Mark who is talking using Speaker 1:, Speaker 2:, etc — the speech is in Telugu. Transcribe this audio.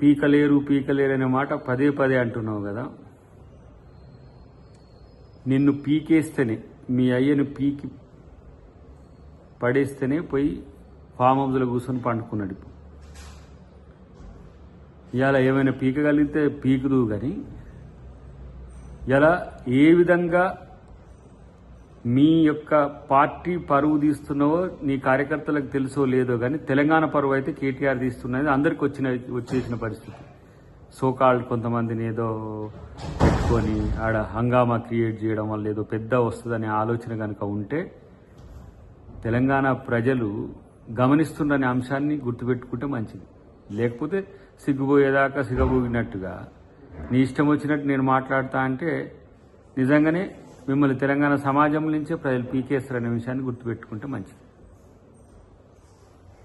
Speaker 1: పీకలేరు పీకలేరు అనే మాట పదే పదే అంటున్నావు కదా. నిన్ను పీకేస్తేనే మీ అయ్యను పీకి పడేస్తేనే పోయి ఫామ్ హౌస్లో కూర్చొని పండుకున్నాడు ఇలా ఏమైనా పీకగలిగితే పీకుదు కానీ ఇలా ఏ విధంగా మీ యొక్క పార్టీ పరువు తీస్తున్నావో నీ కార్యకర్తలకు తెలుసో లేదో కానీ తెలంగాణ పరువు అయితే కేటీఆర్ తీస్తున్నది. అందరికి వచ్చిన వచ్చేసిన పరిస్థితి. సోకాల్డ్ కొంతమందిని ఏదో పెట్టుకొని ఆడ హంగామా క్రియేట్ చేయడం వల్ల ఏదో పెద్ద వస్తుందనే ఆలోచన కనుక ఉంటే తెలంగాణ ప్రజలు గమనిస్తున్న అంశాన్ని గుర్తుపెట్టుకుంటే మంచిది. లేకపోతే సిగ్గుపోయేదాకా సిగ్గబోగినట్టుగా నీ ఇష్టం వచ్చినట్టు నేను మాట్లాడతా అంటే నిజంగానే మిమ్మల్ని తెలంగాణ సమాజం నుంచే ప్రజలు పీకేస్తారనే విషయాన్ని గుర్తుపెట్టుకుంటే మంచిది.